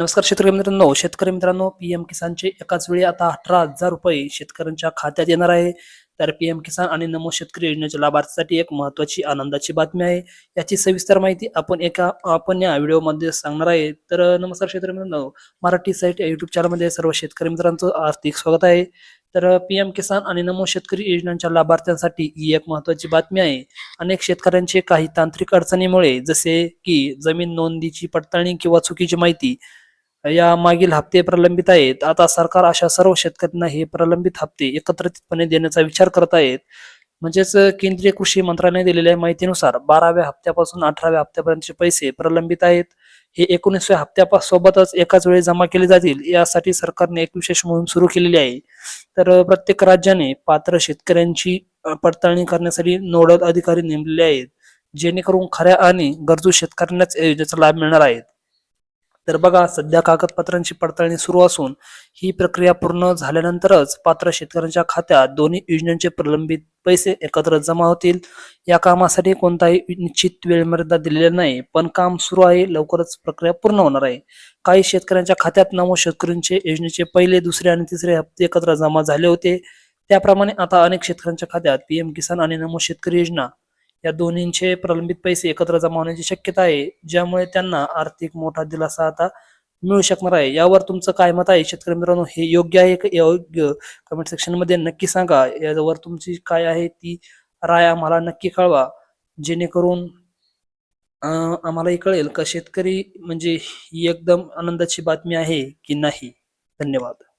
नमस्कार शेतकरी मित्रांनो शेतकरी मित्रांनो पीएम किसानचे एकाच वेळी आता अठरा हजार रुपये शेतकऱ्यांच्या खात्यात येणार आहे. तर पीएम किसान आणि नमो शेतकरी योजनेच्या लाभार्थीसाठी एक महत्वाची आनंदाची बातमी आहे. याची सविस्तर माहिती आपण एका आपण या व्हिडिओमध्ये सांगणार आहे. तर नमस्कार शेतकरी मित्रांनो मराठी साईट युट्यूब चॅनलमध्ये सर्व शेतकरी मित्रांचं आर्थिक स्वागत आहे. तर पीएम किसान आणि नमो शेतकरी योजनांच्या लाभार्थ्यांसाठी ही एक महत्वाची बातमी आहे. अनेक शेतकऱ्यांचे काही तांत्रिक अडचणीमुळे जसे की जमीन नोंदीची पडताळणी किंवा चुकीची माहिती या मागील हप्ते प्रलंबित आहेत. आता सरकार अशा सर्व शेतकऱ्यांना हे प्रलंबित हप्ते एकत्रितपणे देण्याचा विचार करत आहेत. म्हणजेच केंद्रीय कृषी मंत्रालयाने दिलेल्या माहितीनुसार बाराव्या हप्त्यापासून अठराव्या हप्त्यापर्यंतचे पैसे प्रलंबित आहेत. हे एकोणीसव्या हप्त्यासोबतच एकाच वेळी जमा केले जातील यासाठी सरकारने एक विशेष मोहीम सुरू केलेली आहे. तर प्रत्येक राज्याने पात्र शेतकऱ्यांची पडताळणी करण्यासाठी नोडल अधिकारी नेमलेले आहेत. जेणेकरून खऱ्या आणि गरजू शेतकऱ्यांनाच योजनेचा लाभ मिळणार आहेत तर बघा सध्या कागदपत्रांची पडताळणी सुरू असून ही प्रक्रिया पूर्ण झाल्यानंतरच पात्र शेतकऱ्यांच्या खात्यात दोन्ही योजनांचे प्रलंबित पैसे एकत्र जमा होतील. या कामासाठी कोणताही निश्चित वेळमर्यादा दिलेली नाही पण काम सुरू आहे लवकरच प्रक्रिया पूर्ण होणार आहे. काही शेतकऱ्यांच्या खात्यात नमो शेतकऱ्यांचे योजनेचे पहिले दुसरे आणि तिसरे हप्ते एकत्र जमा झाले होते. त्याप्रमाणे आता अनेक शेतकऱ्यांच्या खात्यात पीएम किसान आणि नमो शेतकरी योजना या दोन्हींचे प्रलंबित पैसे एकत्र जमा होण्याची शक्यता आहे ज्यामुळे त्यांना आर्थिक मोठा दिलासा आता मिळू शकणार आहे. यावर तुमचं काय मत आहे? शेतकरी मित्रांनो हे योग्य आहे योग्य? कमेंट सेक्शनमध्ये नक्की सांगा. यावर तुमची काय आहे ती राय आम्हाला नक्की कळवा. जेणेकरून आम्हालाही कळेल का शेतकरी म्हणजे ही एकदम आनंदाची बातमी आहे की नाही? धन्यवाद.